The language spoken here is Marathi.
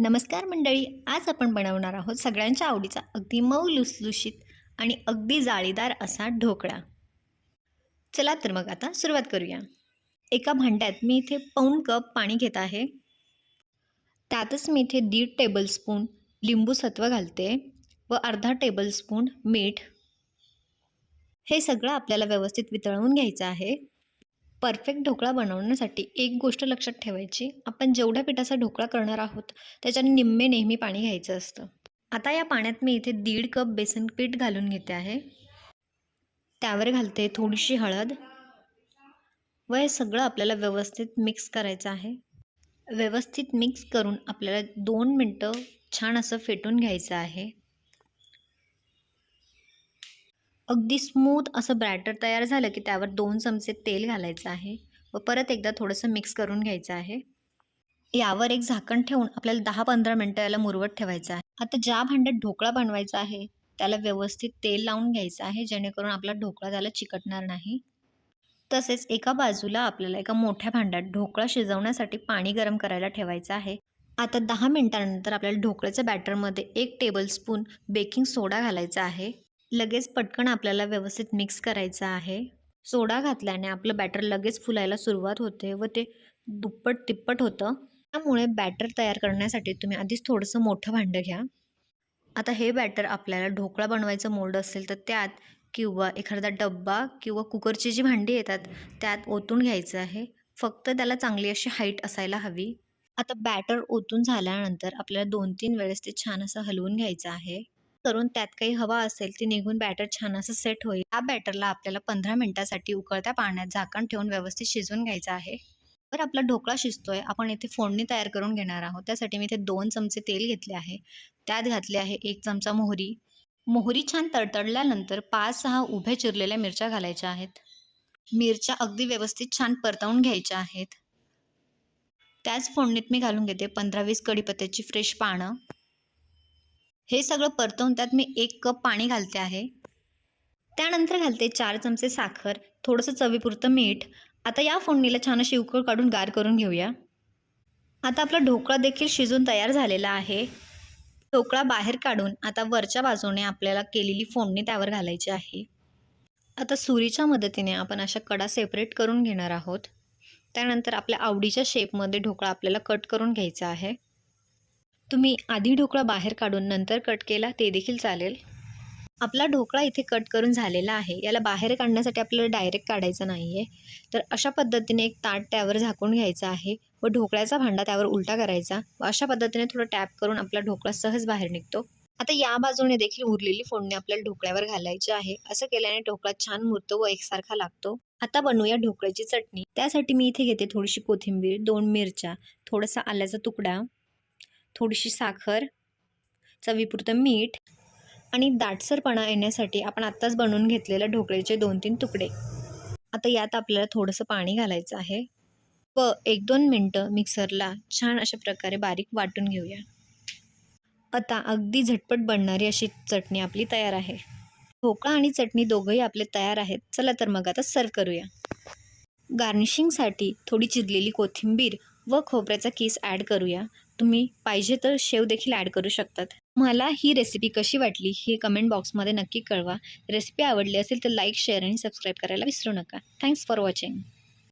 नमस्कार मंडळी आज आपण बनवणार आहोत सगळ्यांच्या आवडीचा अगदी मऊ लुसलुशीत आणि अगदी जाळीदार असा ढोकळा. चला तर मग आता सुरुवात करूया. एका भांड्यात मी इथे पाऊण कप पाणी घेत आहे. त्यातच मी इथे दीड टेबलस्पून लिंबू सत्व घालते व अर्धा टेबलस्पून मीठ. हे सगळं आपल्याला व्यवस्थित वितळवून घ्यायचं आहे. परफेक्ट ढोकळा बनवण्यासाठी एक गोष्ट लक्षात ठेवायची. आपण जेवढ्या पिठाचा ढोकळा करणार आहोत त्याच्याने निम्मे नेहमी पाणी घ्यायचं असतं. आता या पाण्यात मी इथे दीड कप बेसन पीठ घालून घेते आहे. त्यावर घालते थोडीशी हळद व हे सगळं आपल्याला व्यवस्थित मिक्स करायचं आहे. व्यवस्थित मिक्स करून आपल्याला दोन मिनटं छान असं फेटून घ्यायचं आहे. अगदी स्मूथ असं बॅटर तयार झालं की त्यावर दोन चमचे तेल घालायचं आहे व परत एकदा थोडंसं मिक्स करून घ्यायचं आहे. यावर एक झाकण ठेवून आपल्याला दहा पंधरा मिनटं याला मुरवत ठेवायचं आहे. आता ज्या भांड्यात ढोकळा बनवायचा आहे त्याला व्यवस्थित तेल लावून घ्यायचं आहे जेणेकरून आपला ढोकळा त्याला चिकटणार नाही. तसेच एका बाजूला आपल्याला एका मोठ्या भांड्यात ढोकळा शिजवण्यासाठी पाणी गरम करायला ठेवायचं आहे. आता दहा मिनटानंतर आपल्याला ढोकळ्याच्या बॅटरमध्ये एक टेबलस्पून बेकिंग सोडा घालायचा आहे. लगेच पटकन आपल्याला व्यवस्थित मिक्स करायचं आहे. सोडा घातल्याने आपलं बॅटर लगेच फुलायला सुरुवात होते व ते दुप्पट तिप्पट होतं. त्यामुळे बॅटर तयार करण्यासाठी तुम्ही आधीच थोडंसं मोठं भांडं घ्या. आता हे बॅटर आपल्याला ढोकळा बनवायचं मोल्ड असेल तर त्यात किंवा एखादा डब्बा किंवा कुकरची जी भांडी येतात त्यात ओतून घ्यायचं आहे. फक्त त्याला चांगली अशी हाईट असायला हवी. आता बॅटर ओतून झाल्यानंतर आपल्याला दोन तीन वेळेस ते छान असं हलवून घ्यायचं आहे. करून त्यात काही हवा असेल ती निघून बॅटर छान असं सेट होईल. या बॅटरला आपल्याला पंधरा मिनिटासाठी उकळत्या पाण्यात झाकण ठेवून व्यवस्थित शिजवून घ्यायचं आहे. तर आपला ढोकळा शिजतोय. आपण इथे फोडणी तयार करून घेणार आहोत. त्यासाठी मी इथे दोन चमचे तेल घेतले आहे. त्यात घातले आहे एक चमचा मोहरी. मोहरी छान तडतडल्यानंतर पाच सहा उभ्या चिरलेल्या मिरच्या घालायच्या आहेत. मिरच्या अगदी व्यवस्थित छान परतवून घ्यायच्या आहेत. त्याच फोडणीत मी घालून घेते पंधरा वीस कढीपत्त्याची फ्रेश पानं. हे सगळं परतवून त्यात मी एक कप पाणी घालते आहे. त्यानंतर घालते चार चमचे साखर थोडंसं चवीपुरतं मीठ. आता या फोडणीला छान अशी उकळ काढून गार करून घेऊया. आता आपला ढोकळा देखील शिजून तयार झालेला आहे. ढोकळा बाहेर काढून आता वरच्या बाजूने आपल्याला केलेली फोडणी त्यावर घालायची आहे. आता सुरीच्या मदतीने आपण अशा कडा सेपरेट करून घेणार आहोत. त्यानंतर आपल्या आवडीच्या शेपमध्ये ढोकळा आपल्याला कट करून घ्यायचा आहे. तुम्ही आधी ढोकळा बाहेर काढून नंतर कट केला ते देखील चालेल. आपला ढोकळा इथे कट करून झालेला आहे. याला बाहेर काढण्यासाठी आपल्याला डायरेक्ट काढायचं नाही आहे तर अशा पद्धतीने एक ताट त्यावर झाकून घ्यायचं आहे व ढोकळ्याचा भांडा त्यावर उलटा करायचा. व अशा पद्धतीने थोडं टॅप करून आपला ढोकळा सहज बाहेर निघतो. आता या बाजूने देखील उरलेली फोडणी आपल्याला ढोकळ्यावर घालायची आहे. असं केल्याने ढोकळा छान मुरतो व एकसारखा लागतो. आता बनवूया ढोकळ्याची चटणी. त्यासाठी मी इथे घेते थोडीशी कोथिंबीर दोन मिरच्या थोडासा आल्याचा तुकडा. थोडीशी साखर चवीपुरतं मीठ आणि दाटसरपणा येण्यासाठी आपण आत्ताच बनवून घेतलेल्या ढोकळ्याचे दोन तीन तुकडे. आता यात आपल्याला थोडंसं पाणी घालायचं आहे व एक दोन मिनटं मिक्सरला छान अशा प्रकारे बारीक वाटून घेऊया. आता अगदी झटपट बनणारी अशी चटणी आपली तयार आहे. ढोकळा आणि चटणी दोघंही आपले तयार आहेत. चला तर मग आता सर्व करूया. गार्निशिंगसाठी थोडी चिरलेली कोथिंबीर व खोबऱ्याचा किस ॲड करूया. तुम्ही पाहिजे तर शेव देखील ॲड करू शकतात. मला ही रेसिपी कशी वाटली हे कमेंट बॉक्समध्ये नक्की कळवा. रेसिपी आवडली असेल तर लाईक शेअर आणि सबस्क्राईब करायला विसरू नका. Thanks for watching